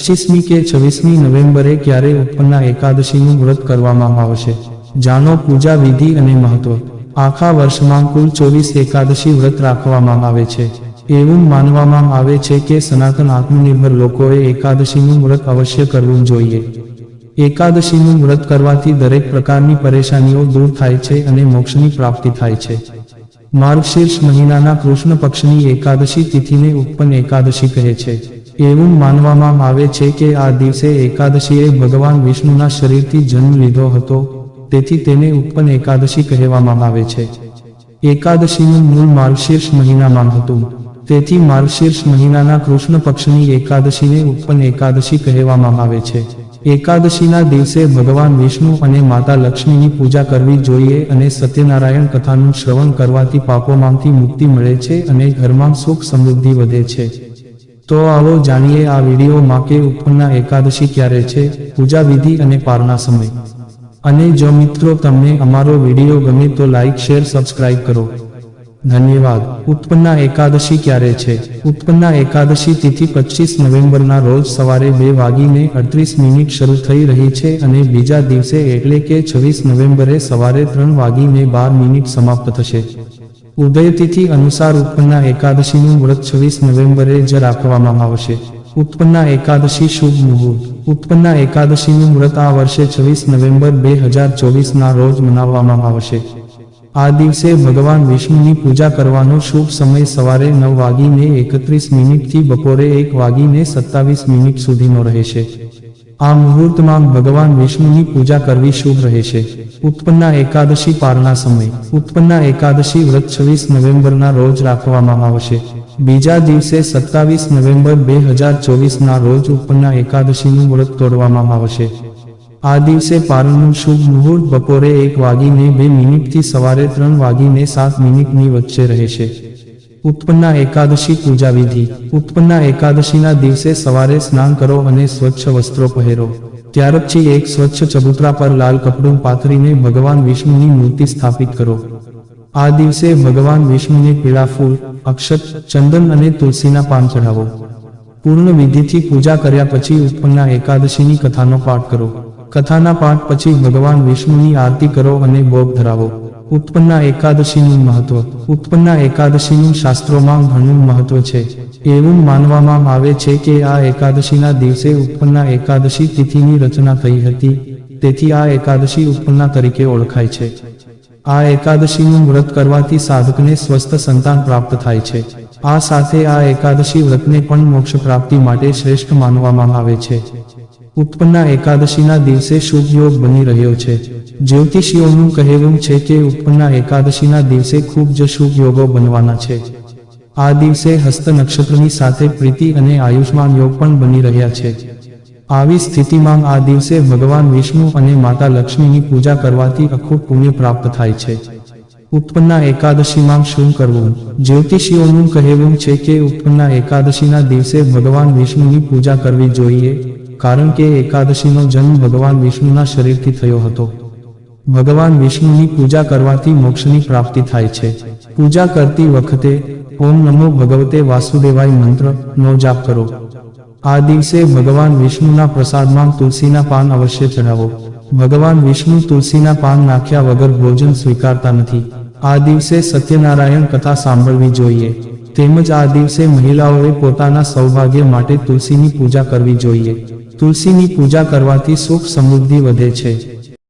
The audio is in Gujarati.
પચીસમી કે છવ્વીસમી નવેમ્બરે ક્યારે ઉત્પન્ના એકાદશીનું વ્રત કરવામાં આવશે. જાણો પૂજા વિધિ અને મહત્વ. આખા વર્ષમાં કુલ ચોવીસ એકાદશી વ્રત રાખવામાં આવે છે. એવું માનવામાં આવે છે કે સનાતન આત્મનિર્ભર લોકોએ એકાદશીનું વ્રત અવશ્ય કરવું જોઈએ. એકાદશીનું વ્રત કરવાથી દરેક પ્રકારની પરેશાનીઓ દૂર થાય છે અને મોક્ષની પ્રાપ્તિ થાય છે. માર્ગશીર્ષ મહિનાના કૃષ્ણ પક્ષની એકાદશી તિથિને ઉત્પન્ન એકાદશી કહે છે. એવું માનવામાં આવે છે કે આ દિવસે એકાદશીએ ભગવાન વિષ્ણુના શરીરથી જન્મ લીધો હતો, તેથી તેને ઉત્પન્ન એકાદશી કહેવામાં આવે છે. એકાદશીનું મૂળ માર્ગશીર્ષ મહિનામાં હતું, તેથી માર્ગશીર્ષ મહિનાના કૃષ્ણ પક્ષની એકાદશીને ઉત્પન્ન એકાદશી કહેવામાં આવે છે. એકાદશીના દિવસે ભગવાન વિષ્ણુ અને માતા લક્ષ્મીની પૂજા કરવી જોઈએ અને સત્યનારાયણ કથાનું શ્રવણ કરવાથી પાપોમાંથી મુક્તિ મળે છે અને ઘરમાં સુખ સમૃદ્ધિ વધે છે. તો આવો જાણીએ આ વિડીયોમાં કે ઉત્પન્ના એકાદશી ક્યારે છે, પૂજા વિધિ અને પારણા સમય. અને જો મિત્રો તમને અમારો વીડિયો ગમે તો લાઇક શેર સબસ્ક્રાઇબ કરો. ધન્યવાદ. ઉત્પન્ના એકાદશી ક્યારે છે? ઉત્પન્ના એકાદશી તિથિ પચીસ નવેમ્બરના રોજ સવારે બે વાગીને અડત્રીસ મિનિટ શરૂ થઈ રહી છે અને બીજા દિવસે એટલે કે છવ્વીસ નવેમ્બરે સવારે ત્રણ વાગીને બાર મિનિટ સમાપ્ત થશે. ઉદયતિથિ અનુસાર ઉત્પન્ના એકાદશીનું વ્રત છવ્વીસ નવેમ્બરે જ રાખવામાં આવશે. ઉત્પન્ના એકાદશી શુભ મુહૂર્ત. ઉત્પન્ના એકાદશીનું વ્રત આ વર્ષે છવ્વીસ નવેમ્બર બે હજાર ચોવીસના રોજ મનાવવામાં આવશે. આ દિવસે ભગવાન વિષ્ણુની પૂજા કરવાનો શુભ સમય સવારે નવ વાગીને એકત્રીસ મિનિટથી બપોરે એક વાગીને સત્તાવીસ મિનિટ સુધીનો રહેશે. આ મુહૂર્તમાં ભગવાન વિષ્ણુની પૂજા કરવી શુભ રહેશે ઉત્પન્ના એકાદશી પારના સમય. ઉત્પન્ના એકાદશી વ્રત છવ્વીસ નવેમ્બરના રોજ રાખવામાં આવશે. બીજા દિવસે સત્તાવીસ નવેમ્બર બે હજાર ચોવીસના રોજ ઉત્પન્ના એકાદશીનું વ્રત તોડવામાં આવશે. આ દિવસે પારણનું શુભ મુહૂર્ત બપોરે એક વાગીને બે મિનિટથી સવારે ત્રણ વાગીને સાત મિનિટની વચ્ચે રહેશે ઉત્પન્ના એકાદશી પૂજા વિધિ ઉત્પન્ના એકાદશીના દિવસે સવારે સ્નાન કરો અને સ્વચ્છ વસ્ત્રો પહેરો. ત્યાર પછી એક સ્વચ્છ ચબૂતરા પર લાલ કપડું પાથરીને ભગવાન વિષ્ણુની મૂર્તિ સ્થાપિત કરો. આ દિવસે ભગવાન વિષ્ણુને પીળા ફૂલ, અક્ષત, ચંદન અને તુલસીના પાન ચઢાવો. પૂર્ણ વિધિથી પૂજા કર્યા પછી ઉત્પન્ના એકાદશીની કથાનો પાઠ કરો. કથાના પાઠ પછી ભગવાન વિષ્ણુની આરતી કરો અને ભોગ ધરાવો. ઉત્પન્ના એકાદશીનું મહત્વ. ઉત્પન્ના એકાદશીનું શાસ્ત્રોમાં ઘણું મહત્વ છે. એવું માનવામાં આવે છે કે આ એકાદશીના દિવસે ઉત્પન્ના એકાદશી તિથિની રચના થઈ હતી. તેથી આ એકાદશી ઉત્પન્ના તરીકે ઓળખાય છે. આ એકાદશીનું વ્રત કરવાથી સાધકને સ્વસ્થ સંતાન પ્રાપ્ત થાય છે. આ સાથે આ એકાદશી વ્રતને પણ મોક્ષ પ્રાપ્તિ માટે શ્રેષ્ઠ માનવામાં આવે છે. ઉત્પન્ના એકાદશીના દિવસે શુભ યોગ બની રહ્યો છે. જ્યોતિષીઓનું કહેવું છે કે ઉપરના એકાદશીના દિવસે ખૂબ જ શુભ યોગો બનવાના છે. આ દિવસે હસ્ત નક્ષત્રની સાથે પ્રીતિ અને આયુષ્માન યોગ પણ બની રહ્યા છે. આવી સ્થિતિમાં આ દિવસે ભગવાન વિષ્ણુ અને માતા લક્ષ્મીની પૂજા કરવાથી અખૂટ પુણ્ય પ્રાપ્ત થાય છે. ઉત્પન્ના એકાદશીમાં શું કરવું? જ્યોતિષીઓનું કહેવું છે કે ઉત્પન્ના એકાદશીના દિવસે ભગવાન વિષ્ણુની પૂજા કરવી જોઈએ, કારણ કે એકાદશીનો જન્મ ભગવાન વિષ્ણુના શરીરથી થયો હતો. ભગવાન વિષ્ણુની પૂજા કરવાથી મોક્ષની પ્રાપ્તિ થાય છે. પૂજા કરતી વખતે ઓમ નમો ભગવતે વાસુદેવાય મંત્ર નો જાપ કરો. આ દિવસે ભગવાન વિષ્ણુના પ્રસાદમાં તુલસીના પાન અવશ્ય ચઢાવો. ભગવાન વિષ્ણુ તુલસીના પાન નાખ્યા વગર ભોજન સ્વીકારતા નથી. આ દિવસે સત્યનારાયણ કથા સાંભળવી જોઈએ. તેમજ આ દિવસે મહિલાઓએ પોતાના સૌભાગ્ય માટે તુલસીની પૂજા કરવી જોઈએ. તુલસીની પૂજા કરવાથી સુખ સમૃદ્ધિ વધે છે.